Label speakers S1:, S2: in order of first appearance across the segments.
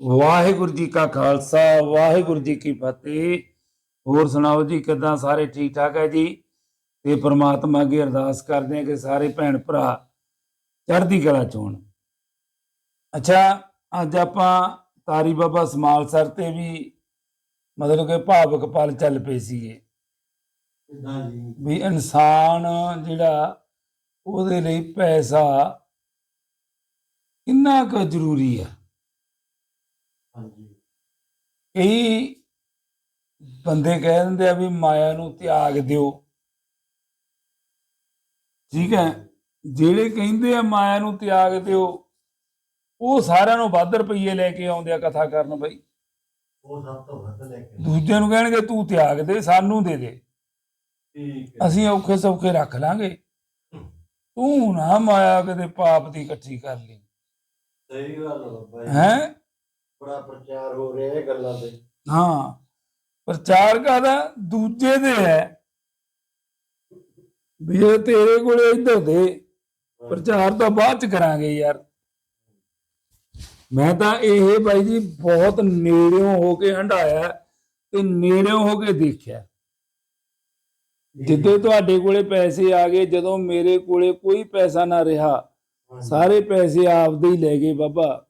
S1: ਵਾਹਿਗੁਰੂ ਜੀ ਕਾ ਖਾਲਸਾ ਵਾਹਿਗੁਰੂ ਜੀ ਕੀ ਫਤਿਹ। ਹੋਰ ਸੁਣਾਓ ਜੀ ਕਿਦਾਂ ਸਾਰੇ ਠੀਕ ਠਾਕ ਹੈ ਜੀ? ਤੇ ਪ੍ਰਮਾਤਮਾ ਅੱਗੇ ਅਰਦਾਸ ਕਰਦੇ ਹਾਂ ਕਿ ਸਾਰੇ ਭੈਣ ਭਰਾ ਚੜ੍ਹਦੀ ਕਲਾ ਚ ਹੋਣ। ਅੱਛਾ ਅੱਜ ਆਪਾਂ ਤਾਰੀ ਬਾਬਾ ਸਮਾਲ ਸਰ ਤੇ ਵੀ ਮਤਲਬ ਕਿ ਭਾਵਕ ਪਲ ਚੱਲ ਪਏ ਸੀਗੇ। ਵੀ ਇਨਸਾਨ ਜਿਹੜਾ ਉਹਦੇ ਲਈ ਪੈਸਾ ਕਿੰਨਾ ਕੁ ਜ਼ਰੂਰੀ ਆ
S2: ਹਾਂਜੀ
S1: ਕਈ ਬੰਦੇ ਕਹਿ ਦਿੰਦੇ ਆ ਵੀ ਮਾਇਆ ਨੂੰ ਤਿਆਗ ਦਿਓ। ਠੀਕ ਹੈ? ਜਿਹੜੇ ਕਹਿੰਦੇ ਆ ਮਾਇਆ ਨੂੰ ਤਿਆਗ ਦਿਓ ਉਹ ਸਾਰਿਆਂ ਨੂੰ ਵੱਧ ਰੁਪਈਏ ਲੈ ਕੇ ਆਉਂਦੇ ਆ ਕਥਾ ਕਰਨ ਬਈ।
S2: ਉਹ ਸਭ ਤੋਂ ਵੱਧ ਲੈ ਕੇ
S1: ਦੂਜਿਆਂ ਨੂੰ ਕਹਿਣਗੇ ਤੂੰ ਤਿਆਗ ਦੇ ਸਾਨੂੰ ਦੇ ਦੇ।
S2: ਠੀਕ ਹੈ।
S1: ਅਸੀਂ ਔਖੇ ਸੌਖੇ ਰੱਖ ਲਾਂਗੇ। ਤੂੰ ਨਾ ਮਾਇਆ ਕਦੇ ਪਾਪ ਦੀ ਇਕੱਠੀ ਕਰ ਲਈ।
S2: ਸਹੀ ਗੱਲ ਜੀ
S1: ਹੈ?
S2: ਬੜਾ ਪ੍ਰਚਾਰ ਹੋ ਰਿਹਾ ਇਹ ਗੱਲਾਂ ਤੇ।
S1: ਹਾਂ ਪ੍ਰਚਾਰ ਕਰਦਾ ਦੂਜੇ ਦੇ ਹੈ। ਵੀ ਇਹ ਤੇਰੇ ਕੋਲੇ ਇੱਧਰ ਦੇ ਪ੍ਰਚਾਰ ਤਾਂ ਬਾਅਦ ਚ ਕਰਾਂਗੇ ਯਾਰ। ਮੈਂ ਤਾਂ ਇਹ ਬਾਈ ਜੀ ਬਹੁਤ ਨੇੜਿਓਂ ਹੋ ਕੇ ਹੰਡਾਇਆ ਤੇ ਨੇੜਿਓਂ ਹੋ ਕੇ ਦੇਖਿਆ। ਜਿੱਦੇ ਤੁਹਾਡੇ ਕੋਲੇ ਪੈਸੇ ਆ ਗਏ ਜਦੋਂ ਮੇਰੇ ਕੋਲੇ ਕੋਈ ਪੈਸਾ ਨਾ ਰਿਹਾ ਸਾਰੇ ਪੈਸੇ ਆਪਦੇ ਹੀ ਲੈ ਗਏ ਬਾਬਾ।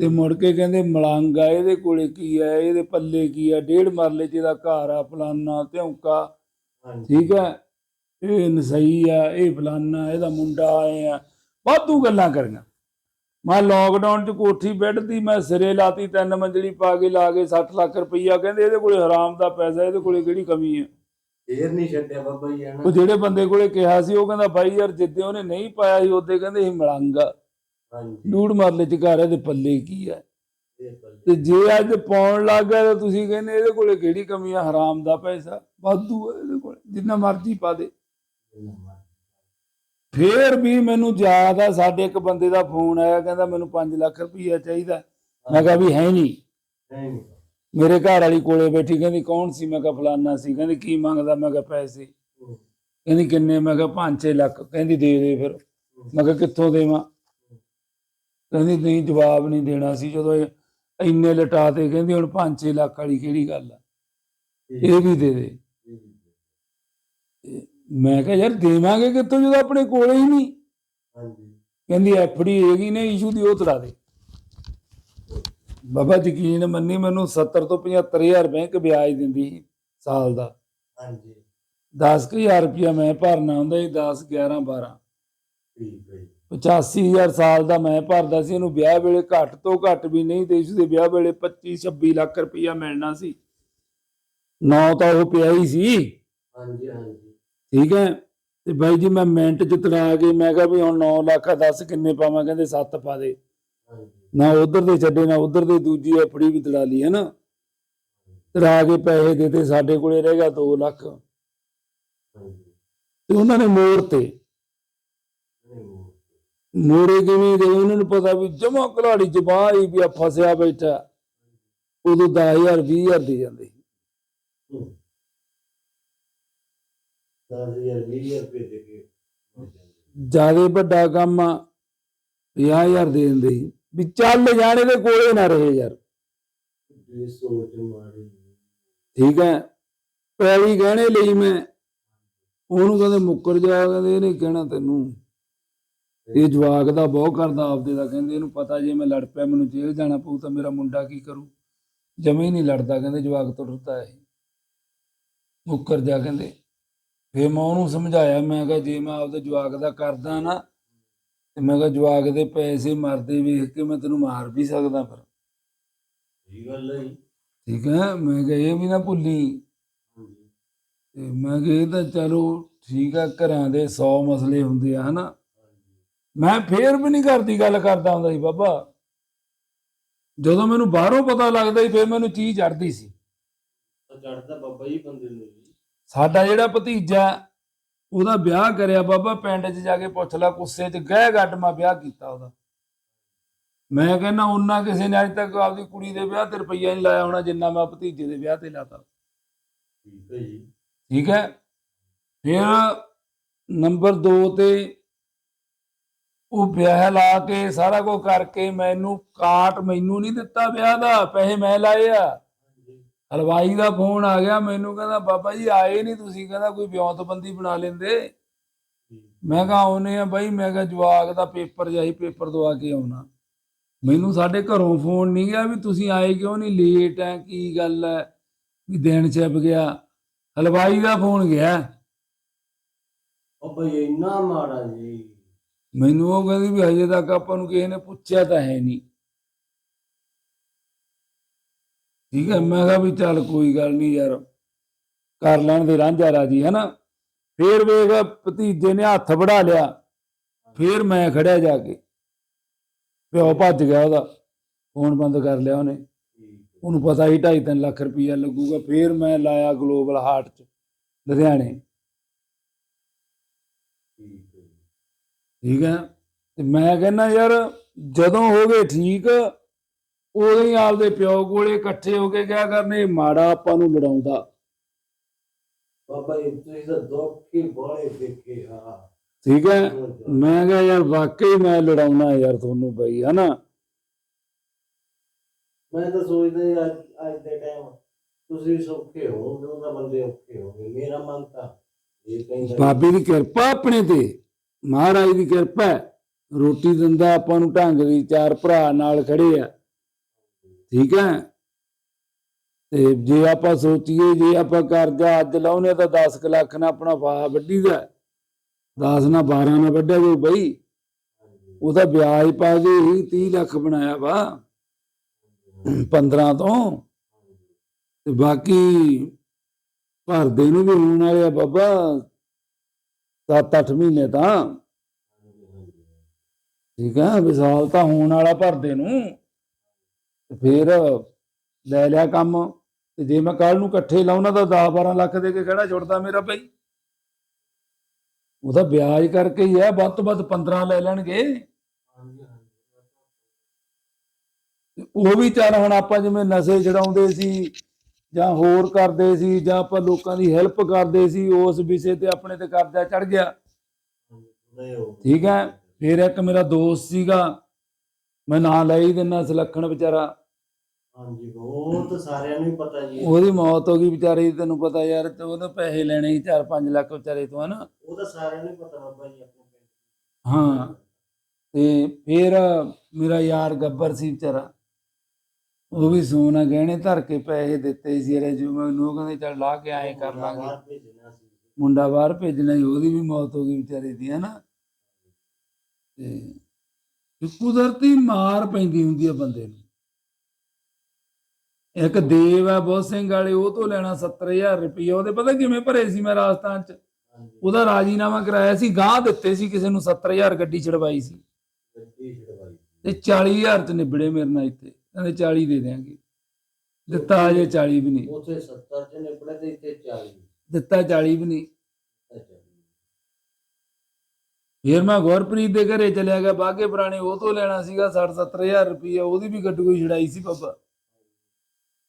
S1: ਤੇ ਮੁੜ ਕੇ ਕਹਿੰਦੇ ਮਲੰਗਾ ਇਹਦੇ ਕੋਲੇ ਕੀ ਹੈ ਇਹਦੇ ਪੱਲੇ ਕੀ ਹੈ ਡੇਢ ਮਰਲੇ ਚ ਇਹਦਾ ਘਰ ਆ ਫਲਾਨਾ ਧਿਉਂਕਾ ਠੀਕ ਹੈ? ਇਹ ਨਸਈ ਆ ਇਹ ਫਲਾਨਾ ਇਹਦਾ ਮੁੰਡਾ ਆਏ ਆ। ਵਾਧੂ ਗੱਲਾਂ ਕਰੀਆਂ। ਮੈਂ ਲੋਕਡਾਊਨ ਚ ਕੋਠੀ ਬੈੱਡ ਦੀ ਮੈਂ ਸਿਰੇ ਲਾਤੀ ਤਿੰਨ ਮੰਜ਼ਲੀ ਪਾ ਕੇ ਲਾ ਕੇ 60 ਲੱਖ ਰੁਪਈਆ ਕਹਿੰਦੇ ਇਹਦੇ ਕੋਲੇ ਹਰਾਮ ਦਾ ਪੈਸਾ ਇਹਦੇ ਕੋਲੇ ਕਿਹੜੀ ਕਮੀ ਹੈ
S2: ਫੇਰ ਨਹੀਂ ਛੱਡਿਆ ਬਾਬਾ ਜੀ
S1: ਉਹ ਜਿਹੜੇ ਬੰਦੇ ਕੋਲੇ ਕਿਹਾ ਸੀ ਉਹ ਕਹਿੰਦਾ ਬਾਈ ਯਾਰ ਜਿੱਦੇ ਉਹਨੇ ਨਹੀਂ ਪਾਇਆ ਸੀ ਉਹਦੇ ਕਹਿੰਦੇ ਇਹ ਮਲੰਗਾ
S2: ਹਾਂਜੀ।
S1: ਡੂੜ ਮਰਲੇ ਚ ਘਰ ਹੈ ਤੇ ਪੱਲੇ ਕੀ ਹੈ
S2: ਪੱਲੇ।
S1: ਤੇ ਜੇ ਅੱਜ ਪਾਉਣ ਲੱਗ ਗਿਆ ਤਾਂ ਤੁਸੀਂ ਕਹਿੰਦੇ ਇਹਦੇ ਕੋਲੇ ਕਿਹੜੀ ਕਮੀ ਆ? ਹਰਾਮ ਦਾ ਪੈਸਾ ਵਾਧੂ ਹੈ ਇਹਦੇ ਕੋਲ ਜਿੰਨਾ ਮਰਜ਼ੀ ਪਾ ਦੇ। ਫੇਰ ਵੀ ਮੈਨੂੰ ਯਾਦ ਆ ਸਾਡੇ ਇੱਕ ਬੰਦੇ ਦਾ ਫੋਨ ਆਇਆ ਕਹਿੰਦਾ ਮੈਨੂੰ 5 ਲੱਖ ਰੁਪਈਆ ਚਾਹੀਦਾ। ਮੈਂ ਕਿਹਾ ਵੀ ਹੈ ਨਹੀਂ ਮੇਰੇ ਘਰ ਵਾਲੀ ਕੋਲੇ ਬੈਠੀ ਕਹਿੰਦੀ ਕੌਣ ਸੀ? ਮੈਂ ਕਿਹਾ ਫਲਾਨਾ ਸੀ। ਕਹਿੰਦੀ ਕੀ ਮੰਗਦਾ? ਮੈਂ ਕਿਹਾ ਪੈਸੇ। ਕਹਿੰਦੀ ਕਿੰਨੇ? ਮੈਂ ਕਿਹਾ 5-6 ਲੱਖ। ਕਹਿੰਦੀ ਦੇ ਦੇ ਫਿਰ। ਮੈਂ ਕਿਹਾ ਕਿੱਥੋਂ ਦੇਵਾਂ? ਕਹਿੰਦੀ ਨਹੀਂ ਜਵਾਬ ਨਹੀਂ ਦੇਣਾ ਸੀ। ਜਦੋਂ ਇਹ ਇੰਨੇ ਲਟਾ ਤੇ ਕਹਿੰਦੀ ਹੁਣ 5-6 ਲੱਖ ਵਾਲੀ ਕਿਹੜੀ ਗੱਲ ਆ? ਇਹ ਵੀ ਦੇ ਦੇ। ਮੈਂ ਕਿਹਾ ਯਾਰ ਦੇਵਾਂਗੇ ਕਿੱਥੋਂ ਜਦੋਂ ਆਪਣੇ ਕੋਲੇ ਹੀ ਨਹੀਂ?
S2: ਹਾਂਜੀ।
S1: ਕਹਿੰਦੀ ਐਫਡੀ ਹੈਗੀ ਨੇ ਇਸ਼ੂ ਦੀ ਉਹ ਤੜਾ ਦੇ। ਬਾਬਾ ਯਕੀਨ ਮੰਨੀ ਮੈਨੂੰ 70 ਤੋਂ 75000 ਬੈਂਕ ਵਿਆਜ ਦਿੰਦੀ ਸਾਲ ਦਾ।
S2: ਹਾਂਜੀ।
S1: 10000 ਰੁਪਇਆ ਮੈਂ ਭਰਨਾ ਹੁੰਦਾ ਸੀ 10 11 12
S2: ਠੀਕ ਹੈ ਜੀ।
S1: 85000 ਸਾਲ ਦਾ ਮੈਂ ਭਰਦਾ ਸੀ ਇਹਨੂੰ ਵਿਆਹ ਵੇਲੇ ਘੱਟ ਤੋਂ ਘੱਟ ਵੀ ਨਹੀਂ ਤੇ ਇਸ ਦੇ ਵਿਆਹ ਵੇਲੇ 25 26 ਲੱਖ ਰੁਪਇਆ ਮਿਲਣਾ ਸੀ। ਨੌ ਤਾਂ ਉਹ ਪਿਆ ਹੀ ਸੀ।
S2: ਹਾਂਜੀ ਹਾਂਜੀ।
S1: ਠੀਕ ਹੈ? ਤੇ ਬਾਈ ਜੀ ਮੈਂ ਮਿੰਟ ਚ ਤੜਾ ਕੇ ਮੈਂ ਕਿਹਾ ਵੀ ਹੁਣ 9 ਲੱਖ ਆ ਦੱਸ ਕਿੰਨੇ ਪਾਵਾਂ? ਕਹਿੰਦੇ 7 ਪਾ ਦੇ। ਨਾ ਉਧਰ ਦੇ ਛੱਡੇ ਨਾ ਉਧਰ ਦੇ ਦੂਜੀ ਐਫੜੀ ਵੀ ਤੜਾ ਲਈ ਹੈ ਨਾ ਤੜਾ ਕੇ ਪੈਸੇ ਦੇ ਤੇ ਸਾਡੇ ਕੋਲੇ ਰਹਿ ਗਿਆ 2 ਲੱਖ। ਤੇ ਉਹਨਾਂ ਨੇ ਮੋੜ ਤੇ। ਮੋੜੇ ਕਿਵੇਂ ਜਦੋਂ ਉਹਨਾਂ ਨੂੰ ਪਤਾ ਵੀ ਜਮਾ ਘਲਾੜੀ ਚ ਬਾਹ ਵੀ ਆ ਫਸਿਆ ਬੈਠਾ। ਉਦੋਂ 10000 20000 ਦੇ ਜਾਂਦੇ ਸੀ।
S2: ਦਸ ਹਜ਼ਾਰ ਵੀਹ ਹਜ਼ਾਰ ਰੁਪਏ ਦੇ ਕੇ।
S1: ਜਿਆਦੇ ਵੱਡਾ ਕੰਮ ਆ 50000 ਦੇ ਦਿੰਦੇ ਸੀ। ਵੀ ਚੱਲ ਜਾਣੇ ਦੇ ਕੋਲੇ ਨਾ ਰਹੇ ਯਾਰ। ਠੀਕ ਹੈ। ਪੈਲੀ ਗਹਿਣੇ ਲਈ ਮੈਂ। ਉਹਨੂੰ ਕਹਿੰਦੇ ਮੁੱਕਰ ਜਾ ਕਹਿੰਦੇ ਇਹ ਨਹੀਂ ਕਹਿਣਾ ਤੈਨੂੰ। ਇਹ ਜਵਾਕ ਦਾ ਬਹੁਤ ਕਰਦਾ ਆਪਦੇ ਦਾ ਕਹਿੰਦੇ ਇਹਨੂੰ ਪਤਾ ਜੇ ਮੈਂ ਲੜ ਪਿਆ ਮੈਨੂੰ ਜੇਲ੍ਹ ਜਾਣਾ ਪਊ ਤਾਂ ਮੇਰਾ ਮੁੰਡਾ ਕੀ ਕਰੂ? ਜਮੇ ਨਹੀਂ ਲੜਦਾ ਕਹਿੰਦੇ ਜਵਾਕ ਤੋਂ ਡਰਦਾ ਹੈ ਮੁੱਕਰ ਜਾ ਕਹਿੰਦੇ। ਫੇਰ ਮੈਂ ਉਹਨੂੰ ਸਮਝਾਇਆ ਮੈਂ ਕਿਹਾ ਜੇ ਮੈਂ ਆਪਦੇ ਜਵਾਕ ਦਾ ਕਰਦਾ ਨਾ ਤੇ ਮੈਂ ਕਿਹਾ ਜਵਾਕ ਦੇ ਪੈਸੇ ਮਰਦੇ ਵੇਖ ਕੇ ਮੈਂ ਤੈਨੂੰ ਮਾਰ ਵੀ ਸਕਦਾ ਫਿਰ।
S2: ਇਹ ਗੱਲ ਹੈ।
S1: ਠੀਕ ਹੈ ਮੈਂ ਕਿਹਾ ਇਹ ਵੀ ਨਾ ਭੁੱਲੀ। ਤੇ ਮੈਂ ਕਿਹਾ ਇਹ ਤਾਂ ਚਲੋ ਠੀਕ ਆ ਘਰਾਂ ਦੇ 100 ਮਸਲੇ ਹੁੰਦੇ ਆ ਹਨਾ? ਮੈਂ ਫੇਰ ਵੀ ਨਹੀਂ ਕਰਦੀ ਗੱਲ ਕਰਦਾ ਹੁੰਦਾ ਸੀ ਬਾਬਾ। ਜਦੋਂ ਮੈਨੂੰ ਬਾਹਰੋਂ ਪਤਾ ਲੱਗਦਾ ਸੀ ਫੇਰ ਮੈਨੂੰ ਚੀਜ਼ ਚੜਦੀ ਸੀ।
S2: ਤਾਂ ਚੜਦਾ ਬਾਬਾ ਜੀ ਬੰਦੇ ਨੂੰ
S1: ਸਾਡਾ ਜਿਹੜਾ ਭਤੀਜਾ ਉਹਦਾ ਵਿਆਹ ਕਰਿਆ ਬਾਬਾ ਪਿੰਡ 'ਚ ਜਾ ਕੇ ਪੁੱਛ ਲੈ ਗੁੱਸੇ 'ਚ ਗਹਿ ਗੱਡ ਮੈਂ ਵਿਆਹ ਕੀਤਾ ਉਹਦਾ। ਮੈਂ ਕਹਿੰਦਾ ਉਹਨਾਂ ਕਿਸੇ ਨੇ ਅੱਜ ਤੱਕ ਆਪਦੀ ਕੁੜੀ ਦੇ ਵਿਆਹ ਤੇ ਰੁਪਈਆ ਨਹੀਂ ਲਾਇਆ ਹੋਣਾ ਜਿੰਨਾ ਮੈਂ ਭਤੀਜੇ ਦੇ ਵਿਆਹ ਤੇ ਲਾਤਾ।
S2: ਠੀਕ ਹੈ ਜੀ।
S1: ਠੀਕ ਹੈ? ਫਿਰ ਨੰਬਰ 2 ਤੇ ਉਹ ਵਿਆਹ ਲਾ ਕੇ ਸਾਰਾ ਕੁਝ ਕਰਕੇ ਮੈਨੂੰ ਕਾਟ ਮੈਨੂੰ ਨਹੀਂ ਦਿੱਤਾ ਵਿਆਹ ਦਾ, ਪੈਸੇ ਮੈਂ ਲਾਏ ਆ। ਹਲਵਾਈ ਦਾ ਫੋਨ ਆ ਗਿਆ ਮੈਨੂੰ, ਕਹਿੰਦਾ, ਬਾਬਾ ਜੀ, ਆਏ ਨਹੀਂ ਤੁਸੀਂ। ਕਹਿੰਦਾ, ਕੋਈ ਵਿਉਂਤਬੰਦੀ ਬਣਾ ਲੈਂਦੇ? ਮੈਂ ਕਿਹਾ, ਆਉਨੇ ਆ ਬਾਈ। ਮੈਂ ਕਿਹਾ, ਜਵਾਕ ਦਾ ਪੇਪਰ ਜਾਈ ਪੇਪਰ ਦਵਾ ਕੇ ਆਉਣਾ। ਮੈਨੂੰ ਸਾਡੇ ਘਰੋਂ ਫੋਨ ਨਹੀਂ ਗਿਆ ਵੀ ਤੁਸੀਂ ਆਏ ਕਿਉਂ ਨਹੀਂ? ਲੇਟ ਹੈ ਕੀ ਗੱਲ ਹੈ ਵੀ ਦਿਨ ਛਿਪ ਗਿਆ। ਹਲਵਾਈ ਦਾ ਫੋਨ ਗਿਆ।
S2: ਉਹ ਬਈ, ਇੰਨਾ ਮਾੜਾ ਜੀ।
S1: ਮੈਨੂੰ ਉਹ ਕਹਿੰਦੀ ਵੀ ਹਜੇ ਤੱਕ ਆਪਾਂ ਨੂੰ ਕਿਸੇ ਨੇ ਪੁੱਛਿਆ ਤਾਂ ਹੈ ਨਹੀਂ। ਠੀਕ ਹੈ, ਮੈਂ ਕਿਹਾ ਵੀ ਚੱਲ ਕੋਈ ਗੱਲ ਨਹੀਂ ਯਾਰ, ਕਰ ਲੈਣ ਦੇ ਰਾਂਝਾ ਰਾਜੀ ਹੈ ਨਾ ਫੇਰ ਵੇਖ, ਭਤੀਜੇ ਨੇ ਹੱਥ ਵੜਾ ਲਿਆ, ਫੇਰ ਮੈਂ ਖੜਿਆ ਜਾ ਕੇ। ਪਿਓ ਭੱਜ ਗਿਆ ਉਹਦਾ, ਫੋਨ ਬੰਦ ਕਰ ਲਿਆ ਉਹਨੇ। ਉਹਨੂੰ ਪਤਾ ਹੀ 2.5 ਲੱਖ ਰੁਪਈਆ ਲੱਗੂਗਾ, ਫੇਰ ਮੈਂ ਲਾਇਆ ਗਲੋਬਲ ਹਾਰਟ ਚ, ਲੁਧਿਆਣੇ
S2: ਠੀਕ ਹੈ ਜੀ।
S1: ਠੀਕ ਹੈ? ਤੇ ਮੈਂ ਕਹਿੰਦਾ ਯਾਰ ਜਦੋਂ ਹੋ ਗਏ ਠੀਕ ਉਦੋਂ ਹੀ ਆਪਦੇ ਪਿਓ ਕੋਲੇ ਇਕੱਠੇ ਹੋ ਕੇ ਕਿਆ ਕਰਨੇ ਮਾੜਾ ਆਪਾਂ ਨੂੰ ਲੜਾਉਂਦਾ।
S2: ਬਾਬਾ ਜੀ ਤੁਸੀਂ ਤਾਂ ਦੁੱਖ ਹੀ ਬੜੇ ਦੇਖੇ ਆ
S1: ਠੀਕ ਹੈ? ਮੈਂ ਕਿਹਾ ਯਾਰ ਵਾਕਈ ਮੈਂ ਲੜਾਉਣਾ ਯਾਰ ਤੁਹਾਨੂੰ ਬਈ ਹਨਾ?
S2: ਮੈਂ ਤਾਂ ਸੋਚਦਾ ਜੀ ਅੱਜ ਅੱਜ ਦੇ ਟਾਈਮ ਤੁਸੀਂ ਸੌਖੇ ਹੋਵੋਗੇ ਉਹਦਾ ਬੰਦੇ ਔਖੇ ਹੋਣਗੇ। ਮੇਰਾ ਮਨ ਤਾਂ ਇਹ ਕਹਿੰਦਾ
S1: ਬਾਬੇ ਦੀ ਕਿਰਪਾ ਆਪਣੇ ਤੇ। ਮਹਾਰਾਜ ਦੀ ਕਿਰਪਾ ਹੈ। ਰੋਟੀ ਦਿੰਦਾ ਆਪਾਂ ਨੂੰ ਢੰਗ ਦੀ ਚਾਰ ਭਰਾ ਨਾਲ ਖੜੇ ਆ। ਠੀਕ ਹੈ? ਤੇ ਜੇ ਆਪਾਂ ਸੋਚੀਏ ਜੇ ਆਪਾਂ ਕਰਜ਼ਾ ਅੱਜ ਲਾਉਨੇ ਤਾਂ 10 ਲੱਖ ਨਾਲ ਆਪਣਾ ਫਾ ਵੱਡੀ ਦਾ 10 ਨਾਲ 12 ਨਾਲ ਵੱਢਿਆ ਜੇ ਬਈ।
S2: ਹਾਂਜੀ,
S1: ਉਹਦਾ ਵਿਆਜ ਪਾ ਕੇ ਹੀ 30 ਲੱਖ ਬਣਾਇਆ ਵਾ। 15 ਤੋਂ। ਤੇ ਬਾਕੀ ਭਰਦੇ ਨੂੰ ਵੀ ਹੋਣ ਵਾਲੇ ਆ ਬਾਬਾ। 7-8 ਮਹੀਨੇ ਤਾਂ। ਠੀਕ ਹੈ ਵਿਸਾਲ ਤਾਂ ਹੋਣ ਵਾਲਾ ਭਰਦੇ ਨੂੰ। ਤੇ ਲੈ ਲਿਆ ਕੰਮ। ਤੇ ਜੇ ਮੈਂ ਕੱਲ ਨੂੰ ਇਕੱਠੇ ਲਾਉਣਾ ਤਾਂ 10-12 ਲੱਖ ਦੇ ਕੇ ਕਿਹੜਾ ਜੁੜਦਾ ਮੇਰਾ ਭਾਈ ਉਹਦਾ ਵਿਆਜ ਕਰਕੇ ਹੀ ਹੈ, ਵੱਧ ਤੋਂ ਵੱਧ 15 ਲੈ ਲੈਣਗੇ। ਉਹ ਵੀ ਚੱਲ ਹੁਣ ਆਪਾਂ ਜਿਵੇਂ ਨਸ਼ੇ ਛਡਾਉਂਦੇ ਸੀ ਜਾਂ ਹੋਰ ਕਰਦੇ ਸੀ ਜਾਂ ਆਪਾਂ ਲੋਕਾਂ ਦੀ ਹੈਲਪ ਕਰਦੇ ਸੀ ਉਸ ਵਿਸ਼ੇ ਤੇ ਆਪਣੇ ਤੇ ਕਰਜ਼ਾ ਚੜ ਗਿਆ। ਠੀਕ ਹੈ? ਫਿਰ ਇੱਕ ਮੇਰਾ ਦੋਸਤ ਸੀਗਾ ਮੈਂ ਨਾਂ ਲੈ ਹੀ ਦਿੰਦਾ ਸੁਲੱਖਣ ਵਿਚਾਰਾ।
S2: ਹਾਂਜੀ ਉਹ ਤਾਂ ਸਾਰਿਆਂ ਨੂੰ ਹੀ ਪਤਾ ਜੀ।
S1: ਉਹਦੀ ਮੌਤ ਹੋ ਗਈ ਵਿਚਾਰੀ ਤੈਨੂੰ ਪਤਾ ਯਾਰ ਤੇ ਉਹਦੇ ਪੈਸੇ ਲੈਣੇ ਸੀ 4-5 ਲੱਖ ਵਿਚਾਰੇ ਤੋਂ ਹਨਾ?
S2: ਉਹ ਤਾਂ ਸਾਰਿਆਂ ਨੂੰ ਪਤਾ ਬਾਬਾ ਜੀ ਆਪਣੇ ਪਿੰਡ।
S1: ਹਾਂ। ਤੇ ਫਿਰ ਮੇਰਾ ਯਾਰ ਗੱਬਰ ਸੀ ਵਿਚਾਰਾ। ਉਹ ਵੀ ਸੋਨਾ ਗਹਿਣੇ ਧਰ ਕੇ ਪੈਸੇ ਦਿੱਤੇ ਸੀ ਯਾਰ ਜੋ ਮੈਨੂੰ ਉਹ ਕਹਿੰਦੇ ਚੱਲ ਲਾ ਕੇ ਆਏ ਕਰ ਲਾਂਗੇ। ਮੁੰਡਾ ਬਾਹਰ ਭੇਜਣਾ ਸੀ ਉਹਦੀ ਵੀ ਮੌਤ ਹੋ ਗਈ ਵਿਚਾਰੇ ਦੀ ਹਨਾ? ਤੇ ਇਹ ਕੁਦਰਤੀ ਮਾਰ ਪੈਂਦੀ ਹੁੰਦੀ ਆ ਬੰਦੇ ਨੂੰ। ਇੱਕ ਦੇਵ ਆ ਬਹੁਤ ਸਿੰਘ ਵਾਲੇ ਉਹ ਤੋਂ ਲੈਣਾ 70000 ਰੁਪਏ ਉਹਦੇ ਪਤਾ ਕਿਵੇਂ ਭਰੇ ਸੀ ਮੈਂ ਰਾਜਸਥਾਨ ਚ? ਉਹਦਾ ਰਾਜੀਨਾਮਾ ਕਰਾਇਆ ਸੀ ਗਾਹ ਦਿੱਤੇ ਸੀ ਕਿਸੇ ਨੂੰ 70000 ਗੱਡੀ ਛੜਵਾਈ ਸੀ। ਤੇ 40000 ਚ ਨਿਬੜੇ ਮੇਰੇ ਨਾਲ ਇੱਥੇ। ਕਹਿੰਦੇ 40 ਦੇ ਦਿਆਂਗੇ। ਦਿੱਤਾ ਅਜੇ 40 ਵੀ ਨਹੀਂ।
S2: ਉਥੇ 70 ਚ ਨਿਪੜੇ ਤੇ ਇੱਥੇ 40
S1: ਦਿੱਤਾ 40 ਵੀ ਨਹੀਂ। ਫਿਰ ਮੈਂ ਗੁਰਪ੍ਰੀਤ ਦੇ ਘਰੇ ਚਲਿਆ ਗਿਆ ਬਾਗੇ ਪੁਰਾਣੇ ਉਹ ਤੋਂ ਲੈਣਾ ਸੀਗਾ 60 70000 ਰੁਪਏ ਉਹਦੀ ਵੀ ਗੱਡੀ ਕੋਈ ਛੜਾਈ ਸੀ ਬਾਬਾ।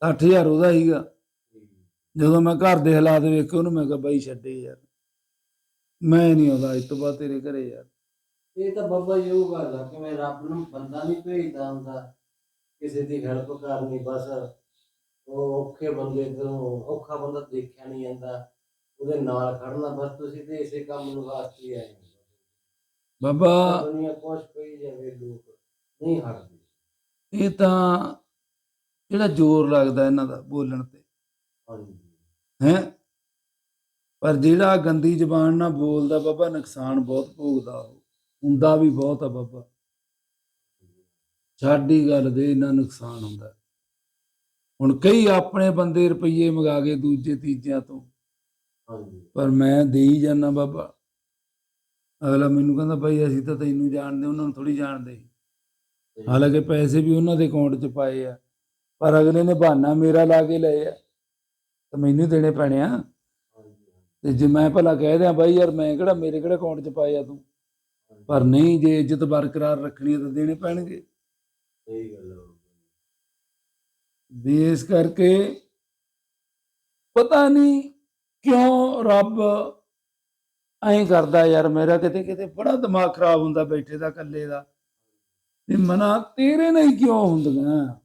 S1: 8000 ਉਹਦਾ ਸੀਗਾ। ਜਦੋਂ ਮੈਂ ਘਰ ਦੇ ਹਾਲਾਤ ਵੇਖੇ ਉਹਨੂੰ ਮੈਂ ਕਿਹਾ ਬਾਈ ਛੱਡੇ ਯਾਰ। ਮੈਂ ਨਹੀਂ ਆਉਂਦਾ ਇਸ ਤੋਂ ਬਾਅਦ ਤੇਰੇ ਘਰੇ ਯਾਰ।
S2: ਇਹ ਤਾਂ ਬਾਬਾ ਜੀ ਉਹ ਗੱਲ ਆ ਕਿ ਮੈਂ ਰੱਬ ਨੂੰ ਬੰਦਾ ਨਹੀਂ ਭੇਜਦਾ ਹੁੰਦਾ। ਕਿਸੇ ਦੀ ਹੈਲਪ ਕਰਨੀ ਬਸ ਉਹ ਔਖੇ ਬੰਦੇ ਤੋਂ ਔਖਾ ਬੰਦਾ ਦੇਖਿਆ ਨਹੀਂ ਜਾਂਦਾ ਉਹਦੇ ਨਾਲ ਖੜਨਾ ਬਸ ਤੁਸੀਂ ਤੇ ਇਸੇ ਕੰਮ ਨੂੰ ਵਾਸਤੇ ਆਏ ਹੋ।
S1: ਬਾਬਾ
S2: ਦੁਨੀਆ ਕੁਛ ਕਹੀ ਜਾਵੇ ਲੋਕ ਨਹੀਂ ਹਟਦੇ।
S1: ਇਹ ਤਾਂ ਜਿਹੜਾ ਜ਼ੋਰ ਲੱਗਦਾ ਇਹਨਾਂ ਦਾ ਬੋਲਣ ਤੇ।
S2: ਹਾਂਜੀ।
S1: ਹੈ? ਪਰ ਜਿਹੜਾ ਗੰਦੀ ਜ਼ਬਾਨ ਨਾਲ ਬੋਲਦਾ ਬਾਬਾ ਨੁਕਸਾਨ ਬਹੁਤ ਭੋਗਦਾ ਉਹ। ਹੁੰਦਾ ਵੀ ਬਹੁਤ ਆ ਬਾਬਾ। ਸਾਡੀ ਗੱਲ ਦੇ ਇਹਨਾਂ ਨੁਕਸਾਨ ਹੁੰਦਾ। ਹੁਣ ਕਈ ਆਪਣੇ ਬੰਦੇ ਰੁਪਈਏ ਮੰਗਾ ਕੇ ਦੂਜੇ ਤੀਜਿਆਂ ਤੋਂ। ਪਰ ਮੈਂ ਦੇਈ ਜਾਂਦਾ ਬਾਬਾ। ਅਗਲਾ ਮੈਨੂੰ ਕਹਿੰਦਾ ਭਾਈ ਅਸੀਂ ਤਾਂ ਤੈਨੂੰ ਜਾਣਦੇ ਉਹਨਾਂ ਨੂੰ ਥੋੜੀ ਜਾਣਦੇ। ਹਾਲਾਂਕਿ ਪੈਸੇ ਵੀ ਉਹਨਾਂ ਦੇ ਅਕਾਊਂਟ 'ਚ ਪਾਏ ਆ। ਪਰ ਅਗਲੇ ਨੇ ਬਹਾਨਾ ਮੇਰਾ ਲਾ ਕੇ ਲਏ ਆ। ਤਾਂ ਮੈਨੂੰ ਦੇਣੇ ਪੈਣੇ ਆ। ਤੇ ਜੇ ਮੈਂ ਭਲਾ ਕਹਿ ਦਿਆਂ ਬਾਈ ਯਾਰ ਮੈਂ ਕਿਹੜਾ ਮੇਰੇ ਕਿਹੜਾ ਅਕਾਊਂਟ 'ਚ ਪਾਏ ਆ ਤੂੰ? ਪਰ ਨਹੀਂ ਜੇ ਇੱਜ਼ਤ ਬਰਕਰਾਰ ਰੱਖਣੀ ਤਾਂ ਦੇਣੇ ਪੈਣਗੇ।
S2: ਸਹੀ ਗੱਲ ਹੈ।
S1: ਵੀ ਇਸ ਕਰਕੇ ਪਤਾ ਨਹੀਂ ਕਿਉਂ ਰੱਬ ਐਂ ਕਰਦਾ ਯਾਰ ਮੇਰਾ ਕਿਤੇ ਕਿਤੇ ਬੜਾ ਦਿਮਾਗ ਖਰਾਬ ਹੁੰਦਾ ਬੈਠੇ ਦਾ ਇਕੱਲੇ ਦਾ। ਵੀ ਮਨਾ ਤੇਰੇ ਨਾਲ ਹੀ ਕਿਉਂ ਹੁੰਦੀਆਂ?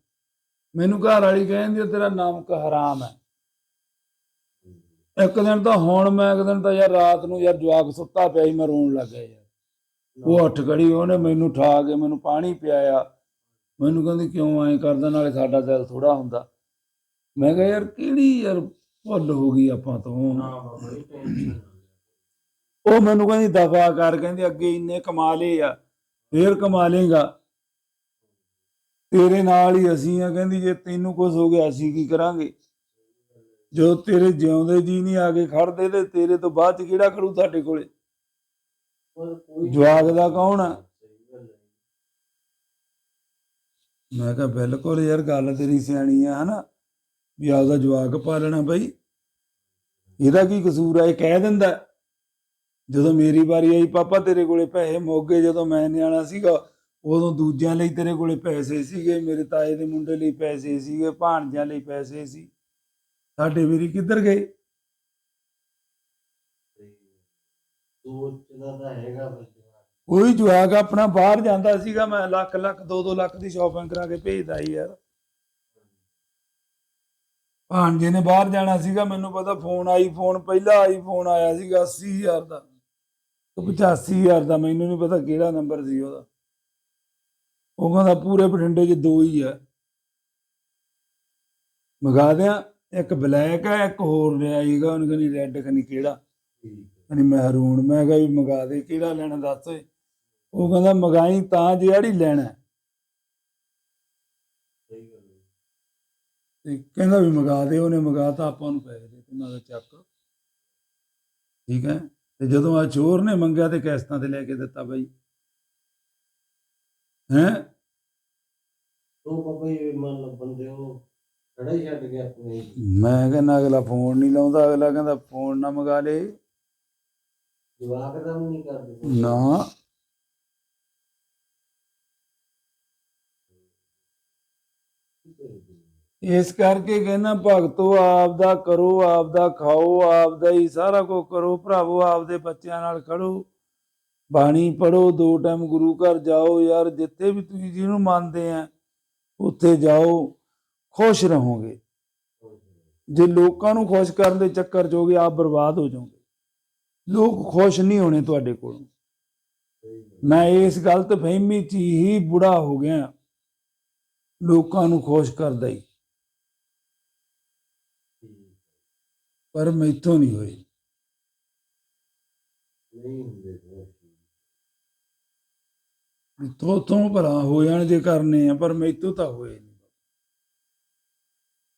S1: ਮੈਨੂੰ ਘਰ ਵਾਲੀ ਕਹਿੰਦੀ ਤੇਰਾ ਨਾਮ ਕ ਹਰਾਮ ਹੈ। ਇੱਕ ਦਿਨ ਤਾਂ ਹੁਣ ਮੈਂ ਇੱਕ ਦਿਨ ਤਾਂ ਯਾਰ ਰਾਤ ਨੂੰ ਯਾਰ ਜਵਾਕ ਸੁੱਤਾ ਪਿਆ ਸੀ ਮੈਂ ਰੋਣ ਲੱਗ ਗਿਆ ਯਾਰ। ਉਹ ਉੱਠ ਖੜੀ ਉਹਨੇ ਮੈਨੂੰ ਠਾ ਕੇ ਮੈਨੂੰ ਪਾਣੀ ਪਿਆਇਆ। ਮੈਨੂੰ ਕਹਿੰਦੀ ਕਿਉਂ ਐਂ ਕਰਦਾ? ਨਾਲੇ ਸਾਡਾ ਦਿਲ ਥੋੜਾ ਹੁੰਦਾ। ਮੈਂ ਕਿਹਾ ਯਾਰ ਕਿਹੜੀ ਯਾਰ ਭੁੱਲ ਹੋ ਗਈ ਆਪਾਂ ਤੋਂ?
S2: ਨਾ ਬਾਬਾ ਜੀ ਟੈਨਸ਼ਨ
S1: ਉਹ ਮੈਨੂੰ ਕਹਿੰਦੀ ਦਫਾ ਕਰ। ਕਹਿੰਦੀ ਅੱਗੇ ਇੰਨੇ ਕਮਾ ਲਏ ਆ ਫੇਰ ਕਮਾ ਲੇਗਾ ਤੇਰੇ ਨਾਲ ਹੀ ਅਸੀਂ ਆ। ਕਹਿੰਦੀ ਜੇ ਤੈਨੂੰ ਕੁਝ ਹੋ ਗਿਆ ਅਸੀਂ ਕੀ ਕਰਾਂਗੇ? ਜੋ ਤੇਰੇ ਜਿਉਂਦੇ ਜੀ ਨਹੀਂ ਆ ਕੇ ਖੜਦੇ ਤੇ ਤੇਰੇ ਤੋਂ ਬਾਅਦ ਕਿਹੜਾ ਖੜੂ ਸਾਡੇ ਕੋਲੇ? ਜਵਾਕ ਦਾ ਕੌਣ ਆ?
S2: ਸਹੀ ਗੱਲ ਹੈ
S1: ਮੈਂ ਕਿਹਾ ਬਿਲਕੁਲ ਯਾਰ, ਗੱਲ ਤੇਰੀ ਸਿਆਣੀ ਆ, ਹਨਾ? ਵੀ ਆਪਦਾ ਜਵਾਕ ਪਾਲਣਾ ਬਈ। ਇਹਦਾ ਕੀ ਕਸੂਰ ਆ? ਇਹ ਕਹਿ ਦਿੰਦਾ, ਜਦੋਂ ਮੇਰੀ ਵਾਰੀ ਆਈ, ਪਾਪਾ, ਤੇਰੇ ਕੋਲੇ ਪੈਸੇ ਮੋਗੇ ਜਦੋਂ ਮੈਂ ਨਿਆਣਾ ਸੀਗਾ, ਉਦੋਂ ਦੂਜਿਆਂ ਲਈ ਤੇਰੇ ਕੋਲੇ ਪੈਸੇ ਸੀਗੇ, ਮੇਰੇ ਤਾਏ ਦੇ ਮੁੰਡੇ ਲਈ ਪੈਸੇ ਸੀਗੇ, ਭਾਣਜਿਆਂ ਲਈ ਪੈਸੇ ਸੀ। ਸਾਡੇ ਵੀਰੀ ਕਿੱਧਰ ਗਏ?
S2: ਤੇ ਸੋਚਦਾ ਹੈਗਾ ਬੱਚਾ
S1: ਕੋਈ ਜਵਾਕ ਆਪਣਾ ਬਾਹਰ ਜਾਂਦਾ ਸੀਗਾ ਮੈਂ ਲੱਖ ਲੱਖ 2-2 ਲੱਖ ਦੀ ਸ਼ਾਪਿੰਗ ਕਰਾ ਕੇ ਭੇਜਦਾ ਸੀ ਯਾਰ। ਭਾਣਜੇ ਨੇ ਬਾਹਰ ਜਾਣਾ ਸੀਗਾ ਮੈਨੂੰ ਪਤਾ ਫੋਨ ਆਈਫੋਨ ਪਹਿਲਾ ਆਈਫੋਨ ਆਇਆ ਸੀਗਾ 80000 ਦਾ। ਤੇ 85000 ਦਾ ਮੈਨੂੰ ਨਹੀਂ ਪਤਾ ਕਿਹੜਾ ਨੰਬਰ ਸੀ ਉਹਦਾ। ਉਹ ਕਹਿੰਦਾ ਪੂਰੇ ਬਠਿੰਡੇ 'ਚ ਦੋ ਹੀ ਆ। ਮਗਾ ਦਿਆਂ ਇੱਕ ਬਲੈਕ ਹੈ ਇੱਕ ਹੋਰ ਲਿਆ ਸੀਗਾ ਉਹਨੇ ਕਹਿੰਦੀ ਰੈੱਡ ਖਨੀ ਕਿਹੜਾ?
S2: ਹੈ
S1: ਕਹਿੰਦੀ ਮਹਿਰੂਨ ਮੈਂ ਕਿਹਾ ਵੀ ਮਗਾ ਦੇ ਕਿਹੜਾ ਲੈਣਾ ਦੱਸ ਓਏ। ਉਹ ਕਹਿੰਦਾ ਮਗਾਈ ਤਾਂ ਜਿਹੜੀ ਲੈਣਾ। ਹੈ।
S2: ਸਹੀ ਗੱਲ ਹੈ।
S1: ਤੇ ਕਹਿੰਦਾ ਵੀ ਮਗਾ ਦੇ ਉਹਨੇ ਮਗਾਤਾ ਆਪਾਂ ਨੂੰ ਪੈਸੇ ਦੇ ਤੇ ਮੈਂ ਕਿਹਾ ਚੱਕ। ਠੀਕ ਹੈ? ਤੇ ਜਦੋਂ ਆ ਚੋਰ ਨੇ ਮੰਗਿਆ ਤੇ ਕਿਸ਼ਤਾਂ ਤੇ ਲੈ ਕੇ ਦਿੱਤਾ ਬਾਈ। ਹੈ?
S2: ਉਹ ਬਾਬਾ ਜੀ ਮੰਨ ਲਓ ਬੰਦੇ ਉਹ ਖੜਾ ਹੀ ਛੱਡ ਗਿਆ ਆਪਣੇ।
S1: ਮੈਂ ਕਹਿੰਦਾ ਅਗਲਾ ਫੋਨ ਨਹੀਂ ਲਾਉਂਦਾ ਅਗਲਾ ਕਹਿੰਦਾ ਫੋਨ ਨਾ ਮਗਾ ਲੇ।
S2: ਜਵਾਕ ਦਾ ਵੀ ਨਹੀਂ ਕਰਦੇ।
S1: ਨਾ। ਇਸ ਕਰਕੇ ਕਹਿੰਦਾ, ਭਗਤੋ, ਆਪਦਾ ਕਰੋ, ਆਪਦਾ ਖਾਓ, ਆਪਦਾ ਹੀ ਸਾਰਾ ਕੁਝ ਕਰੋ, ਭਰਾਵੋ, ਆਪਦੇ ਬੱਚਿਆਂ ਨਾਲ ਖੜੋ। ਬਾਣੀ ਪੜੋ ਦੋ ਟਾਈਮ ਗੁਰੂ ਘਰ ਜਾਓ, ਯਾਰ ਜਿੱਥੇ ਵੀ ਤੁਸੀਂ ਜਿਹਨੂੰ ਮੰਨਦੇ ਆ, ਉੱਥੇ ਜਾਓ, ਖੁਸ਼ ਰਹੋਗੇ। ਜੇ ਲੋਕਾਂ ਨੂੰ ਖੁਸ਼ ਕਰਨ ਦੇ ਚੱਕਰ 'ਚ ਹੋਗੇ ਆਪ ਬਰਬਾਦ ਹੋ ਜਾਓਗੇ। ਲੋਕ ਖੁਸ਼ ਨਹੀਂ ਹੋਣੇ ਤੁਹਾਡੇ ਕੋਲ। ਮੈਂ ਇਸ ਗਲਤ ਫਹਿਮੀ 'ਚ ਹੀ ਬੁੜਾ ਹੋ ਗਿਆ। ਲੋਕਾਂ ਨੂੰ ਖੁਸ਼ ਕਰਦਾ ਹੀ। ਪਰ ਮੈਥੋਂ ਨਹੀਂ ਹੋਈ। ਤੋਂ ਤੋਂ ਭਲਾ ਹੋ ਜਾਣ ਜੇ ਕਰਨੇ ਆ ਪਰ ਮੈਥੋਂ ਤਾਂ ਹੋਏ ਨਹੀਂ।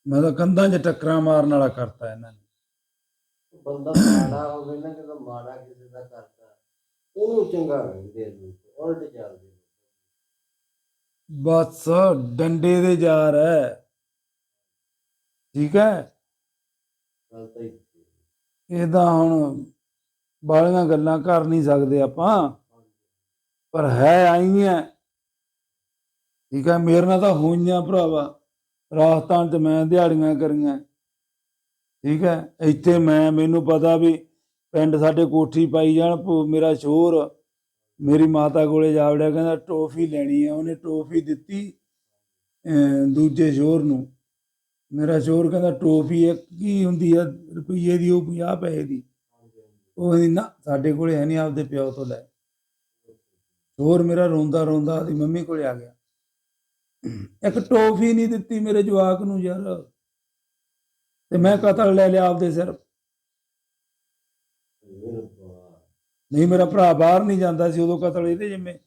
S1: ਮੈਂ ਤਾਂ ਕੰਧਾਂ 'ਚ ਟੱਕਰਾਂ ਮਾਰਨ ਵਾਲਾ ਕਰਤਾ ਇਹਨਾਂ ਨੇ।
S2: ਬੰਦਾ ਮਾੜਾ ਹੋਵੇ ਨਾ ਜਦੋਂ ਮਾੜਾ ਕਿਸੇ ਦਾ ਕਰਦਾ ਉਹਨੂੰ ਚੰਗਾ ਕਹਿੰਦੇ ਲੋਕ ਉਲਟ ਚੱਲਦੇ।
S1: ਬਸ ਡੰਡੇ ਦੇ ਜਾਰ ਹੈ ਠੀਕ ਹੈ ਇਹਦਾ ਹੁਣ ਬਾਲੀਆਂ ਗੱਲਾਂ ਕਰ ਨਹੀਂ ਸਕਦੇ ਆਪਾਂ। ਪਰ ਹੈ ਆਈਆਂ ਠੀਕ ਹੈ, ਮੇਰੇ ਨਾਲ ਤਾਂ ਹੋਈਆਂ ਭਰਾਵਾ। ਰਾਜਸਥਾਨ ਚ ਮੈਂ ਦਿਹਾੜੀਆਂ ਕਰੀਆਂ। ਠੀਕ ਹੈ, ਇੱਥੇ ਮੈਂ, ਮੈਨੂੰ ਪਤਾ ਵੀ ਪਿੰਡ ਸਾਡੇ ਕੋਠੀ ਪਾਈ ਜਾਣ, ਭੂ- ਮੇਰਾ ਸ਼ੋਰ। ਮੇਰੀ ਮਾਤਾ ਕੋਲੇ ਜਾ ਵੜਿਆ, ਕਹਿੰਦਾ ਟੋਫੀ ਲੈਣੀ ਹੈ ਉਹਨੇ ਟੋਫੀ ਦਿੱਤੀ ਅਮ ਦੂਜੇ ਸ਼ੋਰ ਨੂੰ। ਮੇਰਾ ਸ਼ੋਰ ਕਹਿੰਦਾ ਟੋਫੀ ਇੱਕ ਕੀ ਹੁੰਦੀ ਆ ਰੁਪਈਏ ਦੀ, ਉਹ 50 ਪੈਸੇ ਦੀ। ਉਹ ਕਹਿੰਦੀ, ਨਾ, ਸਾਡੇ ਕੋਲੇ ਹੈ ਨਹੀਂ, ਆਪਦੇ ਪਿਓ ਤੋਂ ਲੈ। ਹੋਰ ਮੇਰਾ ਰੋਂਦਾ ਰੋਂਦਾ ਆਦੀ ਮੰਮੀ ਕੋਲੇ ਆ ਗਿਆ। ਇੱਕ ਟੋਫੀ ਨਹੀਂ ਦਿੱਤੀ ਮੇਰੇ ਜਵਾਕ ਨੂੰ ਯਾਰ। ਤੇ ਮੈਂ ਕਤਲ ਲੈ ਲਿਆ ਆਪਦੇ ਸਿਰ। ਨਹੀਂ, ਮੇਰਾ ਭਰਾ ਬਾਹਰ ਨਹੀਂ ਜਾਂਦਾ ਸੀ, ਉਦੋਂ ਕਤਲ ਇਹਦੇ ਜਿੰਮੇ।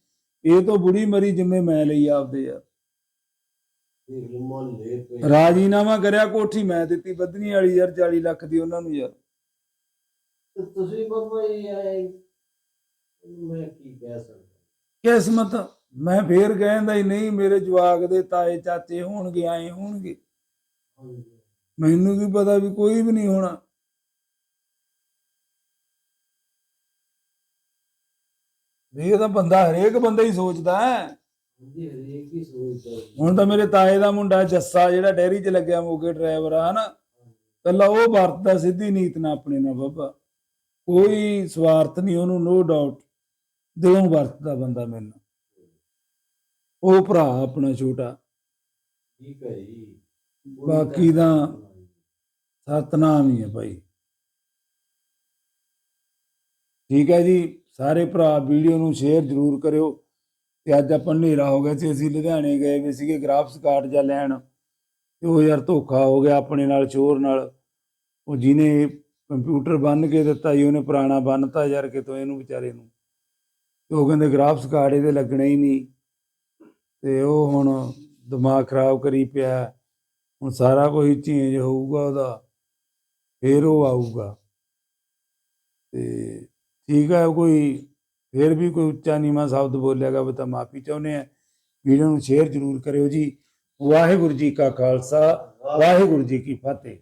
S1: ਇਹ ਤੋਂ ਬੁੜੀ ਮਰੀ ਜਿੰਮੇ ਮੈਂ ਲਈ ਆਪਦੇ ਯਾਰ। ਰਾਜੀਨਾਮਾ ਕਰਿਆ ਕੋਠੀ ਮੈਂ ਦਿੱਤੀ ਬੱਦਨੀ ਵਾਲੀ ਯਾਰ 40 ਲੱਖ ਦੀ ਉਹਨਾਂ ਨੂੰ ਯਾਰ।
S2: ਤੇ ਤੁਸੀਂ ਬਾਬਾ ਜੀ ਆਏ ਮੈਂ ਕੀ ਕਹਿ ਸਕਦਾ?
S1: ਕਿਸਮਤ ਮੈਂ ਫੇਰ ਕਹਿੰਦਾ ਹੀ ਨਹੀਂ ਮੇਰੇ ਜਵਾਕ ਦੇ ਤਾਏ ਚਾਚੇ ਹੋਣਗੇ ਆਏ ਹੋਣਗੇ। ਮੈਨੂੰ ਕੀ ਪਤਾ ਵੀ ਕੋਈ ਵੀ ਨਹੀਂ ਹੋਣਾ। ਵੀ ਇਹ ਤਾਂ ਬੰਦਾ ਹਰੇਕ ਬੰਦਾ
S2: ਹੀ ਸੋਚਦਾ ਹੈ।
S1: ਹੁਣ ਤਾਂ ਮੇਰੇ ਤਾਏ ਦਾ ਮੁੰਡਾ ਜੱਸਾ ਜਿਹੜਾ ਡੈਰੀ 'ਚ ਲੱਗਿਆ ਮੋਗੇ ਡਰਾਈਵਰ ਆ ਹਨਾ? ਕੱਲਾ ਉਹ ਵਰਤਦਾ ਸਿੱਧੀ ਨੀਤ ਨਾਲ ਆਪਣੇ ਨਾਲ ਬਾਬਾ। ਕੋਈ ਸਵਾਰਥ ਨਹੀਂ ਉਹਨੂੰ ਨੋ ਡਾਊਟ ਦਿਲੋਂ ਵਰਤਦਾ ਬੰਦਾ ਮੈਨੂੰ ਉਹ ਭਰਾ ਆਪਣਾ ਛੋਟਾ।
S2: ਠੀਕ ਹੈ ਜੀ
S1: ਬਾਕੀ ਦਾ- ਸਤਨਾਮ ਹੀ ਹੈ ਭਾਈ। ਠੀਕ ਹੈ ਜੀ ਸਾਰੇ ਭਰਾ ਵੀਡੀਓ ਨੂੰ ਸ਼ੇਅਰ ਜ਼ਰੂਰ ਕਰਿਓ। ਤੇ ਅੱਜ ਆਪਾਂ ਹਨੇਰਾ ਹੋ ਗਿਆ ਸੀ, ਅਸੀਂ ਲੁਧਿਆਣੇ ਗਏ ਵੀ ਸੀਗੇ ਗ੍ਰਾਫਸ ਕਾਰਡ ਜਾਂ ਲੈਣ। ਤੇ ਉਹ ਯਾਰ ਧੋਖਾ ਹੋ ਗਿਆ ਆਪਣੇ ਨਾਲ, ਚੋਰ ਨਾਲ। ਉਹ ਜਿਹਨੇ ਕੰਪਿਊਟਰ ਬੰਨ ਕੇ ਦਿੱਤਾ ਜੀ ਉਹਨੇ ਪੁਰਾਣਾ ਬੰਨਤਾ ਯਾਰ ਕਿਤੋਂ ਇਹਨੂੰ ਵਿਚਾਰੇ ਨੂੰ। ਤੇ ਉਹ ਕਹਿੰਦੇ ਗ੍ਰਾਫਸ ਕਾਰਡ ਇਹਦੇ ਲੱਗਣੇ ਹੀ ਨਹੀਂ। ਤੇ ਉਹ ਹੁਣ ਦਿਮਾਗ ਖਰਾਬ ਕਰੀ ਪਿਆ। ਹੁਣ ਸਾਰਾ ਕੁਝ ਚੇਂਜ ਹੋਊਗਾ ਉਹਦਾ, ਫੇਰ ਉਹ ਆਊਗਾ। ਤੇ ਠੀਕ ਹੈ ਕੋਈ ਫਿਰ ਵੀ ਕੋਈ ਉੱਚਾ ਨੀਵਾਂ ਸ਼ਬਦ ਬੋਲਿਆਗਾ ਉਹ ਤਾਂ ਮਾਫੀ ਚਾਹੁੰਦੇ ਆ ਵੀਡੀਓ ਨੂੰ ਸ਼ੇਅਰ ਜ਼ਰੂਰ ਕਰਿਓ ਜੀ। ਵਾਹਿਗੁਰੂ ਜੀ ਕਾ ਖਾਲਸਾ, ਵਾਹਿਗੁਰੂ ਜੀ ਕੀ ਫਤਿਹ।